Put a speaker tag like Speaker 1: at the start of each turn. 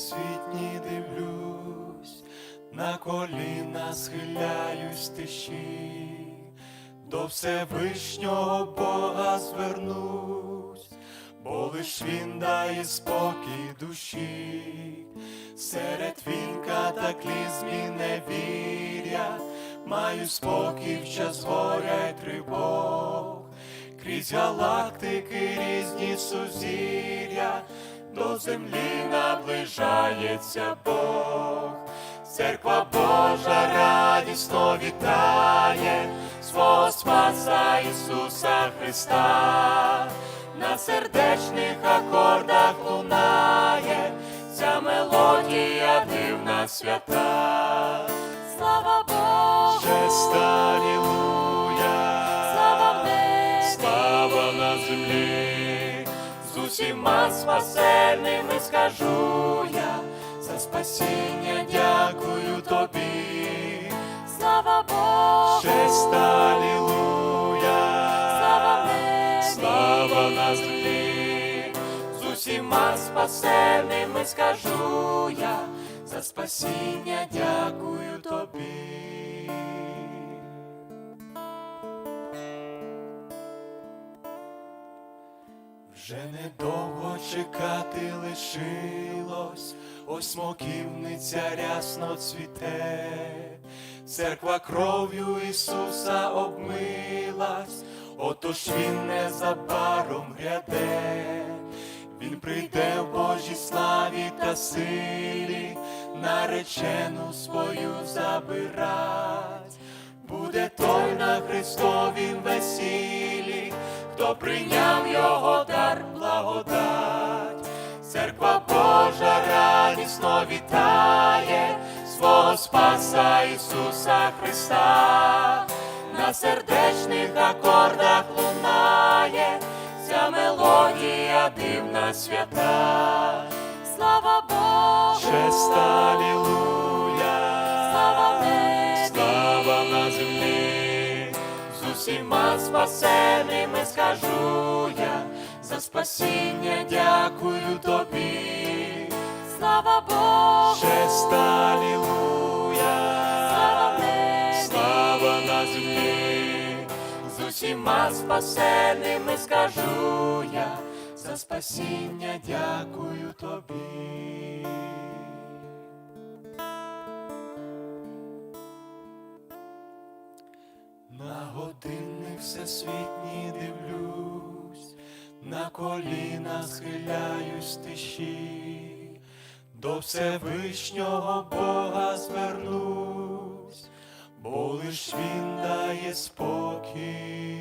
Speaker 1: всесвітній дивлюсь, на коліна схиляюсь тиші, до Всевишнього Бога звернусь, бо лиш він дає спокій душі, серед він катаклізм і невір'я, маю спокій в час горя й тривог, крізь галактики різні сузір'я, до землі наближається Бог, церква Божа радісно вітає свого Спаса Ісуса Христа, на сердечних акордах лунає ця мелодія дивна свята. Усіма спасенними скажу я, за спасіння дякую тобі,
Speaker 2: слава Богу,
Speaker 1: Жест Алілуя,
Speaker 2: слава небі,
Speaker 1: слава на землі, з усіма спасеними скажу я, за спасіння дякую Вже недовго чекати лишилось, ось смоківниця рясно цвіте, церква кров'ю Ісуса обмилась, отож Він незабаром гряде, Він прийде в Божій славі та силі, наречену свою забирать. Буде той на Христовім весіллі, хто прийняв його дар благодать. Церква Божа радісно вітає свого Спаса Ісуса Христа, на сердечних акордах лунає ця мелодія дивна свята.
Speaker 2: слава Богу,
Speaker 1: Чест усіма спасеними скажу я, за спасіння дякую тобі,
Speaker 2: слава Богу,
Speaker 1: Чест Алілуя,
Speaker 2: слава небі,
Speaker 1: слава на землі, з усіма спасеними скажу я, за спасіння дякую тобі. На годинник всесвітній дивлюсь, на коліна схиляюсь тиші, до Всевишнього Бога звернусь, бо лиш Він дає спокій